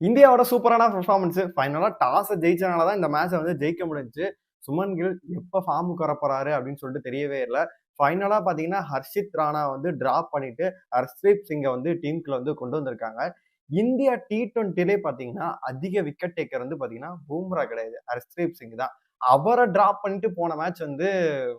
இந்தியாவோட சூப்பரான பெர்ஃபார்மன்ஸ் ஃபைனலாக டாஸை ஜெயிச்சனால தான் இந்த மேட்ச்சை வந்து ஜெயிக்க முடிஞ்சுச்சு. சுமன் கில் எப்போ ஃபார்முக்கு வரப்போறாரு அப்படின்னு சொல்லிட்டு தெரியவே இல்லை. ஃபைனலாக பார்த்தீங்கன்னா ஹர்ஷித் ராணா வந்து ட்ராப் பண்ணிட்டு ஹர்ஷ்தீப் சிங்கை வந்து டீமுக்குள்ள வந்து கொண்டு வந்திருக்காங்க. இந்தியா டி ட்வெண்ட்டிலே பார்த்தீங்கன்னா அதிக விக்கெட் டேக்கர் வந்து பார்த்தீங்கன்னா பூம்ரா கிடையாது. ஹர்ஷ்தீப் சிங் தான். அவரை டிராப் பண்ணிட்டு போன மேட்ச் வந்து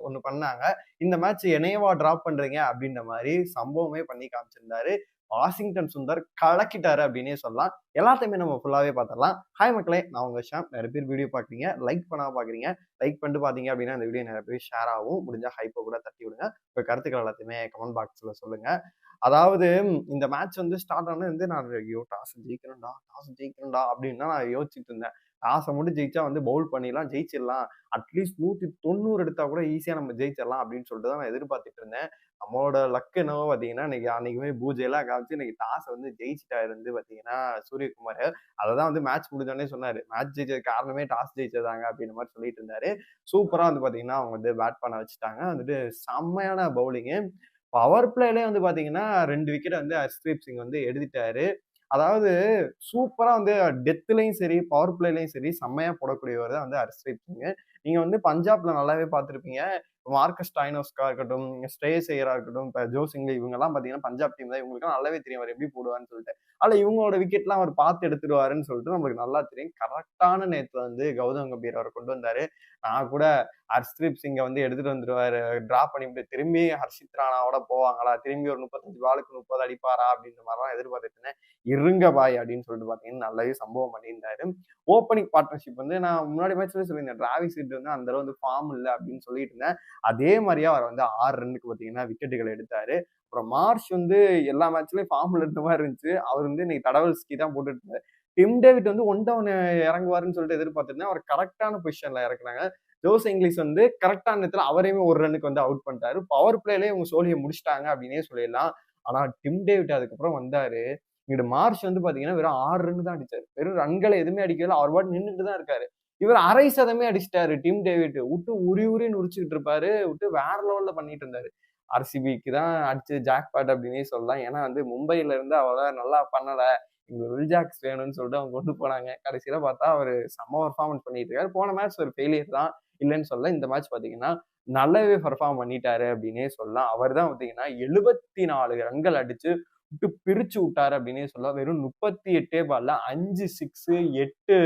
ஒன்று பண்ணாங்க. இந்த மேட்ச் என்னையவா டிராப் பண்ணுறீங்க அப்படின்ற மாதிரி சம்பவமே பண்ணி காமிச்சிருந்தாரு. வாஷிங்டன் சுந்தர் கலக்கிட்டாரு அப்படின்னே சொல்லலாம். எல்லாத்தையுமே நம்ம ஃபுல்லாகவே பார்த்துடலாம். ஹாய் மக்களே நான் உங்கள் ஷாம். நிறைய பேர் வீடியோ பார்க்குறீங்க. லைக் பண்ணாமல் பார்க்குறீங்க. லைக் பண்ணிட்டு பார்த்தீங்க அப்படின்னா இந்த வீடியோ நிறைய பேர் ஷேர் ஆகும். முடிஞ்சால் ஹைப்பை கூட தட்டி விடுங்க. இப்போ கருத்துக்கள் எல்லாத்தையுமே கமெண்ட் பாக்ஸில் சொல்லுங்கள் அதாவது இந்த மேட்ச் வந்து ஸ்டார்ட் ஆனது வந்து நான் ஐயோ டாஸ் ஜெயிக்கணும்டா டாஸ் ஜெயிக்கணும்டா அப்படின்னு தான் நான் யோசிச்சுட்டு இருந்தேன். டாஸை மட்டும் ஜெயிச்சா வந்து பவுல் பண்ணிடலாம் ஜெயிச்சிடலாம். அட்லீஸ்ட் நூற்றி தொண்ணூறு எடுத்தால் கூட ஈஸியாக நம்ம ஜெயிச்சிடலாம் அப்படின்னு சொல்லிட்டு தான் நான் எதிர்பார்த்துட்டு இருந்தேன். நம்மளோட லக் என்னவோ பார்த்தீங்கன்னா இன்னைக்கு அன்னைக்குமே பூஜையெல்லாம் காமிச்சு இன்னைக்கு டாஸ் வந்து ஜெயிச்சிட்டா இருந்து பார்த்தீங்கன்னா சூரியகுமார் அதை தான் வந்து மேட்ச் முடிஞ்சோடனே சொன்னார். மேட்ச் ஜெயிச்சது காரணமே டாஸ் ஜெயிச்சதாங்க அப்படின்ற மாதிரி சொல்லிட்டு இருந்தாரு. சூப்பராக வந்து பார்த்தீங்கன்னா அவங்க வந்து பேட் பண்ண வச்சுட்டாங்க. வந்துட்டு செம்மையான பவுலிங்கு பவர் பிளேலே வந்து பார்த்தீங்கன்னா ரெண்டு விக்கெட் வந்து ஹர்ஷ்தீப் சிங் வந்து எடுத்துட்டாரு. அதாவது சூப்பரா வந்து டெத்துலையும் சரி பவர் பிளேலையும் சரி செம்மையா போடக்கூடியவர் தான் வந்து ஹர்ஷ்ரீப் சிங்கு நீங்க வந்து பஞ்சாப்ல நல்லாவே பார்த்துருப்பீங்க. மார்க்கஸ் டைனோஸ்கா இருக்கட்டும் ஸ்டே செய்யரா இருக்கட்டும் இப்போ ஜோ இவங்கெல்லாம் இவங்க எல்லாம் பாத்தீங்கன்னா பஞ்சாப் டீம் தான். இவங்களுக்கு நல்லாவே தெரியும் அவர் எப்படி போடுவான்னு சொல்லிட்டு. அதில் இவங்களோட விக்கெட்லாம் அவர் பார்த்து எடுத்துருவாருன்னு சொல்லிட்டு நம்மளுக்கு நல்லா தெரியும். கரெக்டான நேரத்துல வந்து கௌதம் கம்பீர் அவர் கொண்டு வந்தாரு. நான் கூட ஹர்ஷ்தீப் சிங்கை வந்து எடுத்துட்டு வந்துருவாரு. டிரா பண்ணிவிட்டு திரும்பி ஹர்ஷித் ராணாவோட போவாங்களா? திரும்பி ஒரு முப்பத்தஞ்சு பாலுக்கு முப்பது அடிப்பாரா? அப்படின்ற மாதிரிலாம் எதிர்பார்த்துட்டு இருந்தேன். இருங்க பாய் அப்படின்னு சொல்லிட்டு பாத்தீங்கன்னா நல்லாவே சம்பவம் பண்ணியிருந்தாரு. ஓப்பனிங் பார்ட்னர்ஷிப் வந்து நான் முன்னாடி மேட்ச்ல சொல்லியிருந்தேன். டிராவிஸ் ஹெட் வந்து அந்த அளவு வந்து ஃபார்ம் இல்லை அப்படின்னு சொல்லிட்டு இருந்தேன். அதே மாதிரியா அவர் வந்து ஆறு ரன்னுக்கு பார்த்தீங்கன்னா விக்கெட்டுகள் எடுத்தாரு. அப்புறம் மார்ச் வந்து எல்லா மேட்ச்லயும் ஃபார்ம்ல இருந்த மாதிரி இருந்துச்சு. அவர் வந்து இன்னைக்கு தடவல்ஸ்கி தான் போட்டுட்டு இருந்தாரு. டிம் டேவிட் வந்து ஒன் டவுன் இறங்குவாருன்னு சொல்லிட்டு எதிர்பார்த்துருந்தேன். அவர் கரெக்டான பொசிஷன்ல இறக்குறாங்க ஜோஸ் இங்கிலீஷ் வந்து கரெக்டான நேரத்தில் அவரையுமே ஒரு ரன்னுக்கு வந்து அவுட் பண்ணிட்டாரு. பவர் பிளேலேயே இவங்க சோழியை முடிச்சிட்டாங்க அப்படின்னே சொல்லிடலாம். ஆனா டிம் டேவிட் அதுக்கப்புறம் வந்தாரு. இங்கிட்டு மார்ச் வந்து பாத்தீங்கன்னா வெறும் ஆறு ரன் தான் அடிச்சார். வெறும் ரன்களை எதுவுமே அடிக்கல அவர் பாட்டு நின்றுட்டு தான் இருக்காரு. இவர் அரை சதமே அடிச்சிட்டாரு. டிம் டேவிட் விட்டு உரி உரின்னு உரிச்சுக்கிட்டு இருப்பாரு. விட்டு வேற லெவல்ல பண்ணிட்டு இருந்தாரு. ஆர்சிபிக்கு தான் அடிச்சு ஜாக் பாட் அப்படின்னே சொல்லலாம். ஏன்னா வந்து மும்பையில இருந்து அவள நல்லா பண்ணல. இங்க வில்ஜாக்ஸ் வேணும்னு சொல்லிட்டு அவங்க கொண்டு போனாங்க. கடைசியில பார்த்தா அவர் செம்ம பர்ஃபார்மன்ஸ் பண்ணிட்டு இருக்காரு. போன மேட்ச் ஒரு ஃபெயிலியர் தான். இல்லைன்னு சொல்ல இந்த மேட்ச் பாத்தீங்கன்னா நல்லாவே பர்ஃபார்ம் பண்ணிட்டாரு அப்படின்னே சொல்லலாம். அவர் தான் பார்த்தீங்கன்னா எழுபத்தி நாலு ரன்கள் அடிச்சு விட்டு பிரிச்சு விட்டாரு அப்படின்னே சொல்லலாம். வெறும் முப்பத்தி எட்டே பால்ல அஞ்சு சிக்ஸ் எட்டு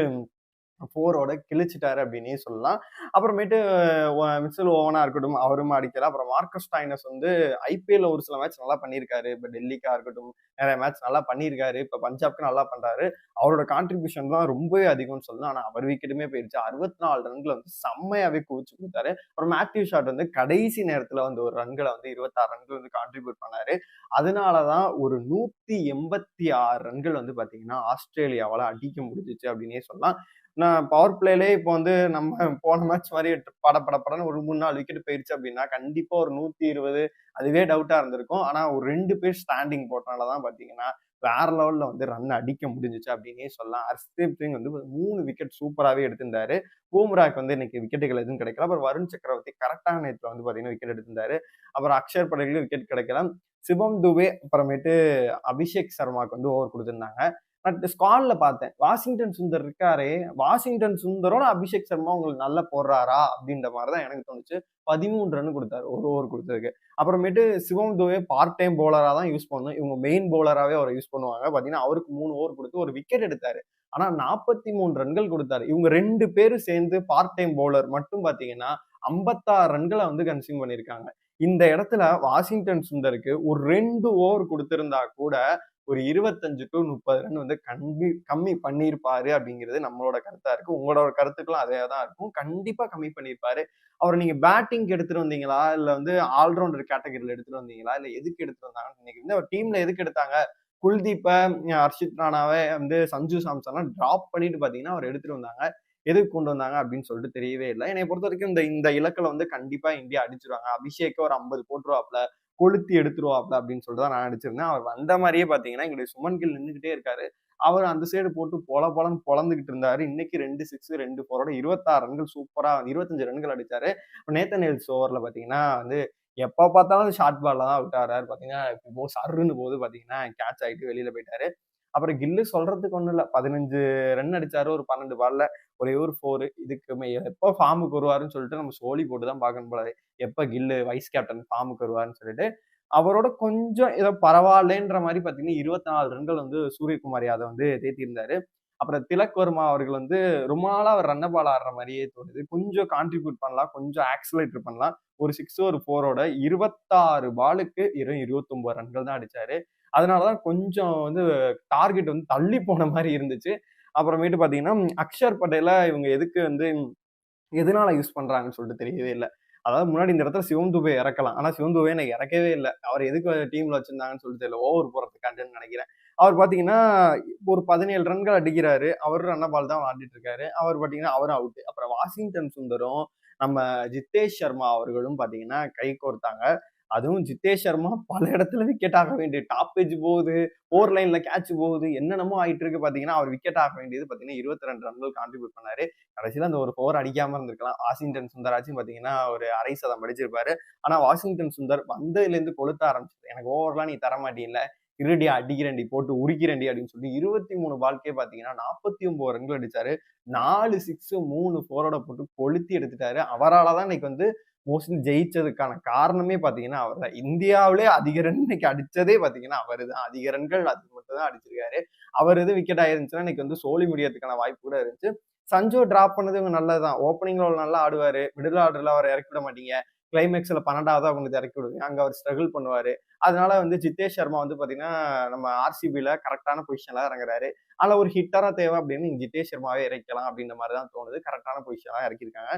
ஃபோரோட கிழிச்சிட்டாரு அப்படின்னே சொல்லலாம். அப்புறமேட்டு மிச்சல் ஓவனா இருக்கட்டும் அவரும் அடிக்கல. அப்புறம் மார்க்கஸ் டைனஸ் வந்து ஐபிஎல்ல ஒரு சில மேட்ச் நல்லா பண்ணியிருக்காரு. இப்போ டெல்லிக்கா இருக்கட்டும் நிறைய மேட்ச் நல்லா பண்ணியிருக்காரு. இப்போ பஞ்சாப்க்கு நல்லா பண்றாரு. அவரோட கான்ட்ரிபியூஷன் தான் ரொம்பவே அதிகம்னு சொல்லலாம் ஆனால் அவர் விக்கெட்டுமே போயிடுச்சு அறுபத்தி நாலு ரன்களை வந்து செம்மையாவே குவிச்சு கொடுத்தாரு. அப்புறம் மேத்யூ ஷாட் வந்து கடைசி நேரத்துல வந்து ஒரு ரன்களை வந்து இருபத்தாறு ரன்கள் வந்து கான்ட்ரிபியூட் பண்ணாரு. அதனாலதான் ஒரு நூத்தி எண்பத்தி ஆறு ரன்கள் வந்து பாத்தீங்கன்னா ஆஸ்திரேலியாவால அடிக்க முடிஞ்சிச்சு அப்படின்னே சொல்லலாம். நான் பவர் பிளேலே இப்போ வந்து நம்ம போன மேட்ச் மாதிரி பட பட படன்னு ஒரு மூணு நாலு விக்கெட் போயிடுச்சு அப்படின்னா கண்டிப்பாக ஒரு நூற்றி இருபது அதுவே டவுட்டாக இருந்திருக்கும். ஆனால் ஒரு ரெண்டு பேர் ஸ்டாண்டிங் போட்டனால தான் பார்த்தீங்கன்னா வேற லெவலில் வந்து ரன் அடிக்க முடிஞ்சிச்சு அப்படின்னே சொல்லலாம். ஹர்ஷ்தீப் சிங் வந்து மூணு விக்கெட் சூப்பராகவே எடுத்திருந்தாரு. பூம்ராக்கு வந்து இன்னைக்கு விக்கெட்டுகள் எதுவும் கிடைக்கல. அப்புறம் வருண் சக்கரவர்த்தி கரெக்டான நேரத்தில் வந்து பார்த்தீங்கன்னா விக்கெட் எடுத்திருந்தாரு. அப்புறம் அக்ஷர் படகுலையும் விக்கெட் கிடைக்கல. சிவம் துபே அப்புறமேட்டு அபிஷேக் சர்மாக்கு வந்து ஓவர் கொடுத்துருந்தாங்க. பட் ஸ்கானில் பார்த்தேன். வாஷிங்டன் சுந்தர் இருக்காரு வாஷிங்டன் சுந்தரோட அபிஷேக் சர்மா உங்களுக்கு நல்லா போடுறாரா? அப்படின்ற மாதிரி தான் எனக்கு தோணுச்சு. பதிமூணு ரன் கொடுத்தாரு. ஒரு ஓவர் கொடுத்ததுக்கு. அப்புறமேட்டு சிவம் துவே பார்ட் டைம் பவுலராக தான் யூஸ் பண்ணணும். இவங்க மெயின் பவுலராகவே அவரை யூஸ் பண்ணுவாங்க. பார்த்தீங்கன்னா அவருக்கு மூணு ஓவர் கொடுத்து ஒரு விக்கெட் எடுத்தாரு. ஆனால் நாற்பத்தி மூணு ரன்கள் கொடுத்தாரு. இவங்க ரெண்டு பேரும் சேர்ந்து பார்ட் டைம் பவுலர் மட்டும் பார்த்தீங்கன்னா ஐம்பத்தாறு ரன்களை வந்து கன்சியூம் பண்ணியிருக்காங்க. இந்த இடத்துல வாஷிங்டன் சுந்தருக்கு ஒரு ரெண்டு ஓவர் கொடுத்திருந்தா கூட ஒரு இருபத்தஞ்சு டு முப்பது ரன் வந்து கம்மி கம்மி பண்ணியிருப்பாரு அப்படிங்கிறது நம்மளோட கருத்தா இருக்கு. உங்களோட கருத்துக்களும் அதே தான் இருக்கும். கண்டிப்பா கம்மி பண்ணியிருப்பாரு. அவர் நீங்க பேட்டிங் எடுத்துட்டு வந்தீங்களா? இல்ல வந்து ஆல்ரவுண்டர் கேட்டகரியில எடுத்துட்டு வந்தீங்களா? இல்ல எதுக்கு எடுத்துட்டு வந்தாங்கன்னு இன்னைக்கு வந்து அவர் டீம்ல எதுக்கு எடுத்தாங்க? குல்தீப்ப ஹர்ஷித் ராணாவை வந்து சஞ்சு சாம்சன்லாம் டிராப் பண்ணிட்டு பாத்தீங்கன்னா அவர் எடுத்துட்டு வந்தாங்க. எதுக்கு கொண்டு வந்தாங்க அப்படின்னு சொல்லிட்டு தெரியவே இல்லை. என்னை பொறுத்த வரைக்கும் இந்த இந்த இலக்கில் வந்து கண்டிப்பாக இந்தியா அடிச்சிருவாங்க. அபிஷேக்கை ஒரு ஐம்பது போட்டுருவாப்ல கொளுத்தி எடுத்துருவாப்ல அப்படின்னு சொல்லிட்டு தான் நான் அடிச்சிருந்தேன் அவர் வந்த மாதிரியே பார்த்தீங்கன்னா எங்களுடைய சுமன் நின்றுக்கிட்டே இருக்காரு. அவர் அந்த சைடு போட்டு பொல பொலன்னு பொழந்துகிட்டு இருந்தாரு. இன்னைக்கு ரெண்டு சிக்ஸ் ரெண்டு ஃபோரோட இருபத்தாறு ரன்கள் சூப்பரா இருபத்தஞ்சு ரன்கள் அடிச்சாரு. நேத்தன் ஹெல்ஸ் ஓவர்ல பாத்தீங்கன்னா வந்து எப்போ பார்த்தாலும் ஷார்ட் பால்ல தான் விட்டாரு. பார்த்தீங்கன்னா இப்போ சருன்னு போது பார்த்தீங்கன்னா கேட்ச் ஆகிட்டு வெளியில போயிட்டாரு. அப்புறம் கில்லு சொல்றதுக்கு ஒன்றும் இல்லை. பதினஞ்சு ரன் அடிச்சாரு ஒரு பன்னெண்டு பால்ல ஒரே ஒரு ஃபோரு இதுக்கு மே- எப்போ ஃபார்முக்கு வருவாருன்னு சொல்லிட்டு நம்ம சோலி போட்டு தான் பார்க்கணும் போல. எப்போ கில்லு வைஸ் கேப்டன் ஃபார்முக்கு வருவாருன்னு சொல்லிட்டு. அவரோட கொஞ்சம் ஏதோ பரவாயில்லன்ற மாதிரி பார்த்தீங்கன்னா இருபத்தி நாலு ரன்கள் வந்து சூரியகுமார் யாதவ் வந்து தேத்தியிருந்தாரு. அப்புறம் திலக் வர்மா அவர்கள் வந்து ரொம்ப நாளாக அவர் ரன்ன பால் ஆடுற மாதிரியே தோணுது. கொஞ்சம் கான்ட்ரிபியூட் பண்ணலாம். கொஞ்சம் ஆக்சிலேட்டர் பண்ணலாம். ஒரு சிக்ஸ் ஒரு ஃபோரோட இருபத்தாறு பாலுக்கு இரு இருபத்தொன்பது ரன்கள் தான் அடிச்சாரு. அதனாலதான் கொஞ்சம் வந்து டார்கெட் வந்து தள்ளி போன மாதிரி இருந்துச்சு. அப்புறமேட்டு பாத்தீங்கன்னா அக்ஷர் பட்டேல இவங்க எதுக்கு வந்து எதனால யூஸ் பண்றாங்கன்னு சொல்லிட்டு தெரியவே இல்லை. அதாவது முன்னாடி இந்த இடத்துல சிவம் துபே இறக்கலாம். ஆனா சிவம் துபே எனக்கு இறக்கவே இல்லை. அவர் எதுக்கு டீம்ல வச்சிருந்தாங்கன்னு சொல்லிட்டு தெரியல. ஓவர் போறதுக்காண்டுன்னு நினைக்கிறேன். அவர் பாத்தீங்கன்னா ஒரு பதினேழு ரன்கள் அடிக்கிறாரு. அவர் ரன்ன பால் தான் விளாண்டுட்டு இருக்காரு. அவர் பாத்தீங்கன்னா அவரும் அவுட் அப்புறம் வாஷிங்டன் சுந்தரும் நம்ம ஜித்தேஷ் சர்மா அவர்களும் பாத்தீங்கன்னா கை கோர்த்தாங்க. அதுவும் ஜித்தேஷ் சர்மா பல இடத்துல விக்கெட் ஆக வேண்டியது. டாப் பேஜ் போகுது ஃபோர் லைன்ல கேட்ச் போகுது என்னென்னமோ ஆயிட்டு இருக்கு பாத்தீங்கன்னா அவர் விக்கெட் ஆக வேண்டியது பாத்தீங்கன்னா இருபத்தி ரெண்டு ரன்கள் கான்ட்ரிபியூட் பண்ணாரு. கடைசியில அந்த ஒரு ஃபோர் அடிக்காம இருந்திருக்கலாம். வாஷிங்டன் சுந்தராச்சும் பாத்தீங்கன்னா ஒரு அரை சதம் அடிச்சிருப்பாரு. ஆனா வாஷிங்டன் சுந்தர் வந்ததுல இருந்து கொளுத்த ஆரம்பிச்சது எனக்கு ஓவர்லாம் நீ தர மாட்டீங்கல இருடி அடிக்கிறண்டி போட்டு உரிக்கிறண்டி அப்படின்னு சொல்லி இருபத்தி மூணு பால்க்கே பாத்தீங்கன்னா நாற்பத்தி ஒன்பது ரன்கள் அடிச்சாரு. நாலு சிக்ஸ் மூணு ஃபோரோட போட்டு கொளுத்தி எடுத்துட்டாரு. அவரால் தான் இன்னைக்கு வந்து மோஸ்ட்லி ஜெயிச்சதுக்கான காரணமே பார்த்தீங்கன்னா அவர் தான் இந்தியாவிலே அதிக ரன் இன்னைக்கு அடிச்சதே பார்த்தீங்கன்னா அவர் தான் அதிக ரன்கள் அது மட்டும் தான் அடிச்சிருக்காரு. அவர் எது விக்கெட் ஆயிருந்துச்சுன்னா இன்னைக்கு வந்து சோலி முடியறதுக்கான வாய்ப்பு கூட இருந்துச்சு. சஞ்சு டிராப் பண்ணது இவங்க நல்லதுதான். ஓப்பனிங்ல நல்லா ஆடுவார். மிடில் ஆர்டர்ல அவர் இறக்கி விட மாட்டீங்க. கிளைமேக்ஸ்ல பன்னெண்டாவது அவங்களுக்கு இறக்கி விடுவீங்க அங்கே அவர் ஸ்ட்ரகிள் பண்ணுவார். அதனால வந்து ஜித்தேஷ் சர்மா வந்து பார்த்தீங்கன்னா நம்ம ஆர்சிபியில் கரெக்டான பொசிஷனில் இறங்குறாரு. ஆனால் ஒரு ஹிட்டராக தேவை அப்படின்னு ஜித்தேஷ் சர்மாவே இறக்கலாம் அப்படின்ற மாதிரி தான் தோணுது கரெக்டான பொசிஷனாக இறக்கிருக்காங்க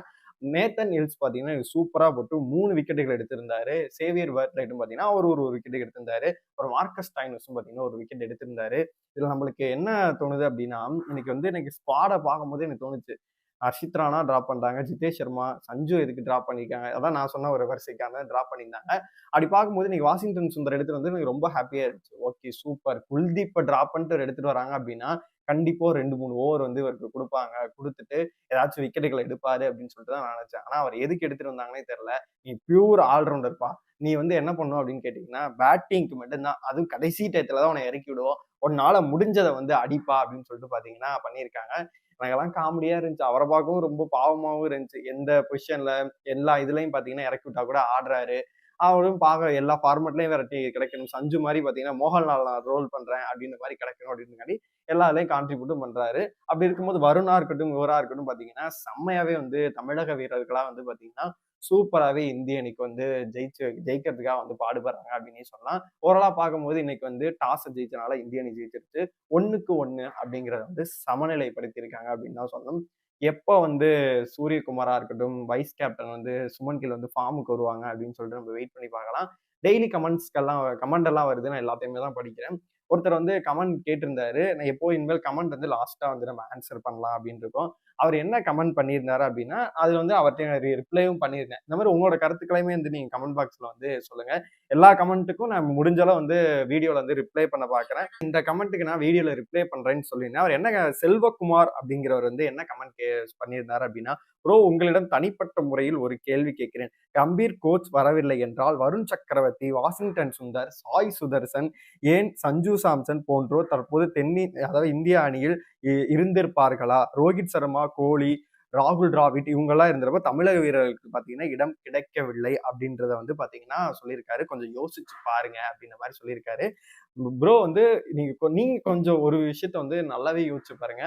நேத்தன் ஹில்ஸ் பார்த்தீங்கன்னா சூப்பராக போட்டு மூணு விக்கெட்டுகள் எடுத்திருந்தாரு. சேவியர் ரைட்டும் பார்த்தீங்கன்னா அவர் ஒரு ஒரு விக்கெட் எடுத்திருந்தாரு. அப்புறம் மார்க்கஸ் டைனஸும் பார்த்தீங்கன்னா ஒரு விக்கெட் எடுத்திருந்தாரு. இதில் நம்மளுக்கு என்ன தோணுது அப்படின்னா இன்னைக்கு வந்து எனக்கு ஸ்பாடை பார்க்கும்போது எனக்கு தோணுச்சு. ஹர்ஷித் ராணா ட்ராப் பண்றாங்க ஜிதேஷ் சர்மா சஞ்சு இதுக்கு ட்ராப் பண்ணியிருக்காங்க அதான் நான் சொன்ன ஒரு வரிசைக்கான ட்ராப் பண்ணியிருந்தாங்க. அப்படி பார்க்கும்போது இன்னைக்கு வாஷிங்டன் சுந்தர் எடுத்துட்டு வந்து எனக்கு ரொம்ப ஹாப்பியாக இருந்துச்சு. ஓகே சூப்பர் குல்தீப்பை ட்ராப் பண்ணிட்டு ஒரு எடுத்துட்டு வராங்க அப்படின்னா கண்டிப்பா ரெண்டு மூணு ஓவர் வந்து இவருக்கு கொடுப்பாங்க. கொடுத்துட்டு ஏதாச்சும் விக்கெட்டுகளை எடுப்பாரு அப்படின்னு சொல்லிட்டு தான் நான் நினைச்சேன். ஆனா அவர் எதுக்கு எடுத்துட்டு வந்தாங்கன்னே தெரியல. நீ பியூர் ஆல்ரவுண்டர்ப்பா நீ வந்து என்ன பண்ணும் அப்படின்னு கேட்டீங்கன்னா பேட்டிங்க்கு மட்டும்தான். அதுவும் கடைசி டயத்துல தான் உன்னை இறக்கி விடுவோம். உன்னால முடிஞ்சதை வந்து அடிப்பா அப்படின்னு சொல்லிட்டு பாத்தீங்கன்னா பண்ணியிருக்காங்க. எனக்கெல்லாம் காமெடியா இருந்துச்சு. அவரை பார்க்கவும் ரொம்ப பாவமாகவும் இருந்துச்சு. எந்த பொசிஷன்ல எல்லா இதுலயும் பாத்தீங்கன்னா இறக்கி விட்டா கூட ஆடுறாரு. அவரும் பார்க்க எல்லா ஃபார்மெட்லயும் வெரைட்டி கிடைக்கணும். சஞ்சு மாதிரி பாத்தீங்கன்னா மோகன்லால் நான் ரோல் பண்றேன் அப்படின்ற மாதிரி கிடைக்கணும் அப்படின்னு எல்லா இதுலயும் கான்ட்ரிபியூட்டும் பண்றாரு. அப்படி இருக்கும்போது வருணா இருக்கட்டும் இவரா இருக்கட்டும் பாத்தீங்கன்னா செம்மையாவே வந்து தமிழக வீரர்களா வந்து பாத்தீங்கன்னா சூப்பராகவே இந்திய அணிக்கு வந்து ஜெயிச்சு ஜெயிக்கிறதுக்காக வந்து பாடுபடுறாங்க அப்படின்னு சொல்லலாம். ஓரளாக பார்க்கும்போது இன்னைக்கு வந்து டாஸை ஜெயிச்சனால இந்திய அணி ஜெயிச்சிருச்சு. ஒன்றுக்கு ஒன்று அப்படிங்கிறத வந்து சமநிலைப்படுத்தியிருக்காங்க அப்படின்னு தான் சொல்லணும். எப்போ வந்து சூரியகுமாரா இருக்கட்டும் வைஸ் கேப்டன் வந்து சுமன் கில் வந்து ஃபார்முக்கு வருவாங்க அப்படின்னு சொல்லிட்டு நம்ம வெயிட் பண்ணி பார்க்கலாம். டெய்லி கமெண்ட்ஸ்க்கெல்லாம் கமெண்ட் எல்லாம் வருது. நான் எல்லாத்தையுமே தான் படிக்கிறேன். ஒருத்தர் வந்து கமெண்ட் கேட்டிருந்தாரு. நான் எப்போ இனிமேல் கமெண்ட் வந்து லாஸ்ட்டாக வந்து நம்ம ஆன்சர் பண்ணலாம் அப்படின்னு இருக்கோம். அவர் என்ன கமெண்ட் பண்ணியிருந்தாரு அப்படின்னா அது வந்து அவர்கிட்ட ரிப்ளையும் பண்ணியிருந்தேன் இந்த மாதிரி உங்களோட கருத்துக்களையுமே வந்து நீங்கள் கமெண்ட் பாக்ஸில் வந்து சொல்லுங்கள் எல்லா கமெண்ட்டுக்கும் நான் முடிஞ்சளவு வந்து வீடியோவில் வந்து ரிப்ளை பண்ண பார்க்குறேன் இந்த கமெண்ட்டுக்கு நான் வீடியோவில் ரிப்ளை பண்ணுறேன்னு சொல்லியிருந்தேன். அவர் என்ன செல்வகுமார் அப்படிங்கிறவர் வந்து என்ன கமெண்ட் பண்ணியிருந்தாரு அப்படின்னா ப்ரோ உங்களிடம் தனிப்பட்ட முறையில் ஒரு கேள்வி கேட்கிறேன். கம்பீர் கோச் வரவில்லை என்றால் வருண் சக்கரவர்த்தி வாஷிங்டன் சுந்தர் சாய் சுதர்சன் ஏன் சஞ்சு சாம்சன் போன்றோர் தற்போது தென்னி அதாவது இந்திய அணியில் இருந்திருப்பார்களா? ரோஹித் சர்மா கோலி ராகுல் டிராவிட் இவங்கெல்லாம் இருந்தப்ப தமிழக வீரர்களுக்கு பார்த்தீங்கன்னா இடம் கிடைக்கவில்லை அப்படின்றத வந்து பார்த்தீங்கன்னா சொல்லியிருக்காரு. கொஞ்சம் யோசிச்சு பாருங்க அப்படின்ற மாதிரி சொல்லியிருக்காரு. ப்ரோ வந்து நீங்க நீங்க கொஞ்சம் ஒரு விஷயத்த வந்து நல்லாவே யோசிச்சு பாருங்க.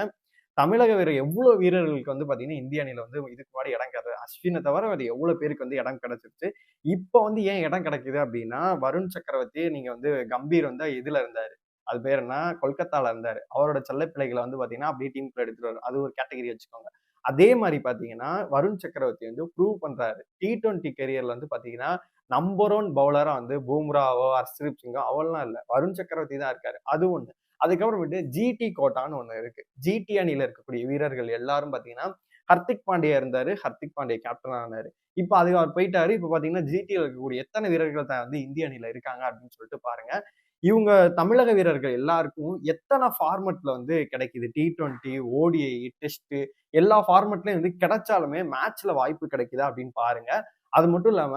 தமிழக வீரர் எவ்வளோ வீரர்களுக்கு வந்து பார்த்தீங்கன்னா இந்திய அணியில் வந்து இதுக்கு முன்னாடி இடம் கிடையாது அஸ்வினை தவிர அது எவ்வளோ பேருக்கு வந்து இடம் கிடைச்சிருச்சு. இப்போ வந்து ஏன் இடம் கிடைக்குது அப்படின்னா வருண் சக்கரவர்த்தி நீங்கள் வந்து கம்பீர் வந்து இதில் இருந்தார். அது பேர் என்ன? கொல்கத்தால இருந்தார். அவரோட செல்ல பிள்ளைகளை வந்து பார்த்தீங்கன்னா அப்படியே டீமுக்குள்ள எடுத்துட்டு அது ஒரு கேட்டகரி வச்சுக்கோங்க. அதே மாதிரி பார்த்தீங்கன்னா வருண் சக்கரவர்த்தி வந்து ப்ரூவ் பண்ணுறாரு டி ட்வெண்ட்டி கெரியரில் வந்து பார்த்தீங்கன்னா நம்பர் ஒன் பவுலராக வந்து பூம்ராவோ ஹர்ஷ்தீப் சிங்கோ அவெல்லாம் இல்லை. வருண் சக்கரவர்த்தி தான் இருக்காரு. அது ஒன்று அதுக்கப்புறமேட்டு ஜிடி கோட்டான்னு ஒன்று இருக்கு. ஜிடி அணியில் இருக்கக்கூடிய வீரர்கள் எல்லாரும் பார்த்தீங்கன்னா ஹர்திக் பாண்டியா இருந்தாரு. ஹர்திக் பாண்டியா கேப்டன் ஆனாரு. இப்போ அதுக்கு அவர் போயிட்டாரு. இப்போ பார்த்தீங்கன்னா ஜிடியில் இருக்கக்கூடிய எத்தனை வீரர்கள் தான் வந்து இந்திய அணியில் இருக்காங்க அப்படின்னு சொல்லிட்டு பாருங்க. இவங்க தமிழக வீரர்கள் எல்லாருக்கும் எத்தனை ஃபார்மெட்ல வந்து கிடைக்குது? டி ட்வெண்ட்டி ஓடிஐ டெஸ்ட் எல்லா ஃபார்மெட்லயும் வந்து கிடைச்சாலுமே மேட்ச்ல வாய்ப்பு கிடைக்குதா அப்படின்னு பாருங்க. அது மட்டும் இல்லாம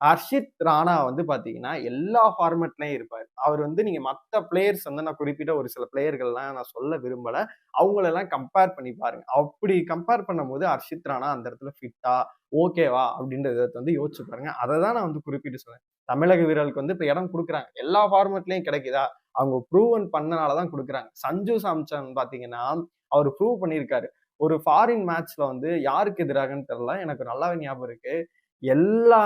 ஹர்ஷித் ராணா வந்து பார்த்தீங்கன்னா எல்லா ஃபார்மேட்லையும் இருப்பார். அவர் வந்து நீங்கள் மற்ற பிளேயர்ஸ் வந்து நான் குறிப்பிட்ட ஒரு சில பிளேயர்கள்லாம் நான் சொல்ல விரும்பலை. அவங்களெல்லாம் கம்பேர் பண்ணி பாருங்க. அப்படி கம்பேர் பண்ணும்போது ஹர்ஷித் ராணா அந்த இடத்துல ஃபிட்டா ஓகேவா அப்படின்றத வந்து யோசிச்சு பாருங்க. அதை தான் நான் வந்து குறிப்பிட்டு சொன்னேன். தமிழக வீரர்களுக்கு வந்து இப்போ இடம் கொடுக்குறாங்க. எல்லா ஃபார்மேட்லையும் கிடைக்குதா? அவங்க ப்ரூவன் பண்ணனால தான் கொடுக்குறாங்க. சஞ்சு சாம்சன் பார்த்தீங்கன்னா அவர் ப்ரூவ் பண்ணியிருக்காரு. ஒரு ஃபாரின் மேட்ச்ல வந்து யாருக்கு எதிராகன்னு தெரில எனக்கு நல்லாவே ஞாபகம் இருக்கு. எல்லா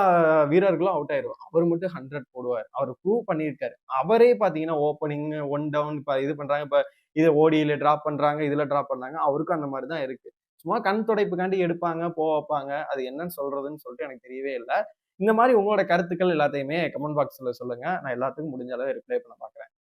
வீரர்களும் அவுட் ஆயிடுவார் அவர் மட்டும் ஹண்ட்ரட் போடுவார். அவர் ப்ரூவ் பண்ணியிருக்காரு. அவரே பாத்தீங்கன்னா ஓப்பனிங் ஒன் டவுன் இப்ப இது பண்றாங்க. இப்ப இதை ஓடியில டிராப் பண்றாங்க இதுல டிராப் பண்றாங்க. அவருக்கும் அந்த மாதிரி தான் இருக்கு. சும்மா கண் துடைப்புக்காண்டி எடுப்பாங்க போ வைப்பாங்க. அது என்னன்னு சொல்றதுன்னு சொல்லிட்டு எனக்கு தெரியவே இல்லை. இந்த மாதிரி உங்களோட கருத்துக்கள் எல்லாத்தையுமே கமெண்ட் பாக்ஸ்ல சொல்லுங்க. நான் எல்லாத்துக்கும் முடிஞ்ச அளவு ரிப்ளை பண்ண பாக்குறேன்.